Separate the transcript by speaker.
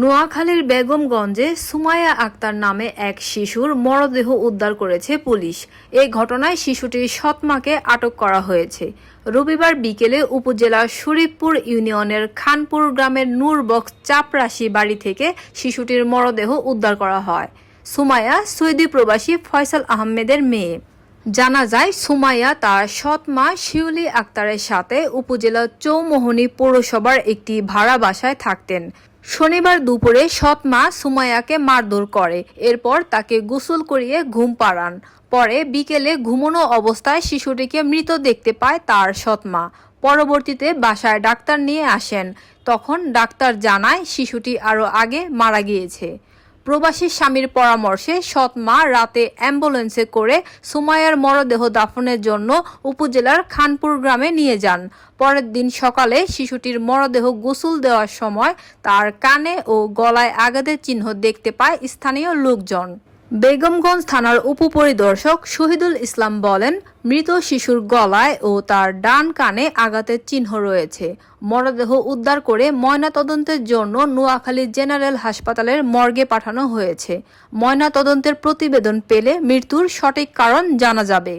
Speaker 1: নোয়াখালীর বেগমগঞ্জে সুমায়া আক্তার নামে এক শিশুর মরদেহ উদ্ধার করেছে পুলিশ। এই ঘটনায় শিশুটির সৎমাকে আটক করা হয়েছে। রবিবার বিকেলে উপজেলার শরীফপুর ইউনিয়নের খানপুর গ্রামের নূরবক্স চাপরাশি বাড়ি থেকে শিশুটির মরদেহ উদ্ধার করা হয়। সুমায়া সৌদি প্রবাসী ফয়সাল আহমেদের মেয়ে। জানা যায়, সুমাইয়া তার সৎ মা শিউলি আক্তারের সাথে উপজেলা চৌমোহনী পৌরসভার একটি ভাড়া বাসায় থাকতেন। শনিবার দুপুরে সৎ মা সুমাইয়াকে মারধর করে। এরপর তাকে গোসল করিয়ে ঘুম পাড়ান। পরে বিকেলে ঘুমনো অবস্থায় শিশুটিকে মৃত দেখতে পায় তার সৎ মা। পরবর্তীতে বাসায় ডাক্তার নিয়ে আসেন। তখন ডাক্তার জানায়, শিশুটি আরও আগে মারা গিয়েছে। প্রবাসী স্বামীর পরামর্শে সৎ মা রাতে অ্যাম্বুলেন্সে করে সুমায়ার মরদেহ দাফনের জন্য উপজেলার খানপুর গ্রামে নিয়ে যান। পরের দিন সকালে শিশুটির মরদেহ গোসল দেওয়ার সময় তার কানে ও গলায় আঘাতের চিহ্ন দেখতে পায় স্থানীয় লোকজন। বেগমগঞ্জ থানার উপপরিদর্শক শহীদুল ইসলাম বলেন, মৃত শিশুর গলায় ও তার ডান কানে আঘাতের চিহ্ন রয়েছে। মরদেহ উদ্ধার করে ময়নাতদন্তের জন্য নোয়াখালী জেনারেল হাসপাতালের মর্গে পাঠানো হয়েছে। ময়নাতদন্তের প্রতিবেদন পেলে মৃত্যুর সঠিক কারণ জানা যাবে।